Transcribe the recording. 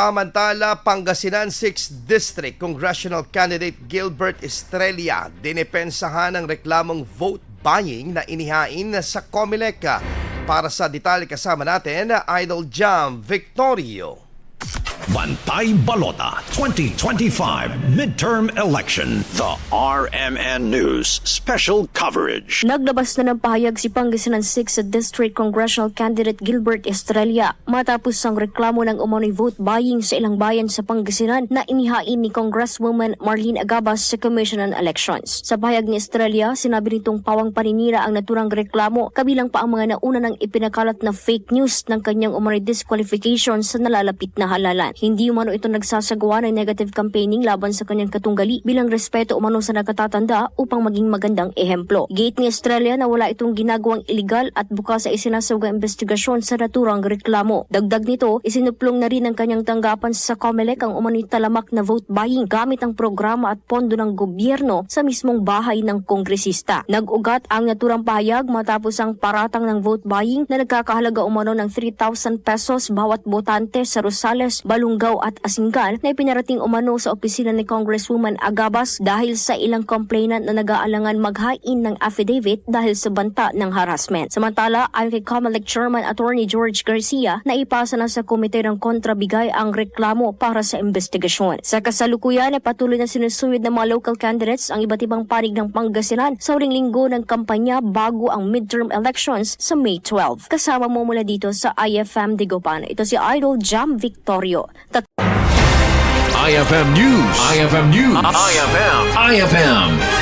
Samantala, Pangasinan 6th District Congressional Candidate Gilbert Estrella dinepensahan ng reklamong vote buying na inihain sa Comelec. Para sa detalye kasama natin, Idol Jam Victorio. Bantay Balota 2025 Midterm Election. The RMN News Special Coverage. Naglabas na ng pahayag si Pangasinan 6 District Congressional Candidate Gilbert Estrella matapos ang reklamo ng umano'y vote buying sa ilang bayan sa Pangasinan na inihain ni Congresswoman Marlene Agabas sa Commission on Elections. Sa pahayag ni Estrella, sinabi nitong pawang paninira ang naturang reklamo kabilang pa ang mga nauna ng ipinakalat na fake news ng kanyang umano'y disqualification sa nalalapit na halalan. Hindi umano ito nagsasagawa ng negative campaigning laban sa kanyang katunggali bilang respeto umano sa nakatatanda upang maging magandang ehemplo. Gate ni Australia na wala itong ginagawang illegal at bukas sa isinasawag investigasyon sa naturang reklamo. Dagdag nito, isinuplong na rin ng kanyang tanggapan sa COMELEC ang umano'y talamak na vote buying gamit ang programa at pondo ng gobyerno sa mismong bahay ng kongresista. Nag-ugat ang naturang pahayag matapos ang paratang ng vote buying na nagkakahalaga umano ng 3,000 pesos bawat botante sa Rosales, Balungaw at Asingan na ipinarating umano sa opisina ni Congresswoman Agabas dahil sa ilang complainant na nag-aalangan maghain ng affidavit dahil sa banta ng harassment. Samantala, ayon kay COMELEC Chairman Attorney George Garcia, naipasa na sa komite ng kontrabigay ang reklamo para sa investigasyon. Sa kasalukuyan ay patuloy na sinusuyod ng mga local candidates ang iba't ibang panig ng Pangasinan sa uling linggo ng kampanya bago ang midterm elections sa May 12. Kasama mo mula dito sa IFM Digopan. Ito si Idol Jam Victorio. Tat- IFM News. IFM News. IFM. IFM News.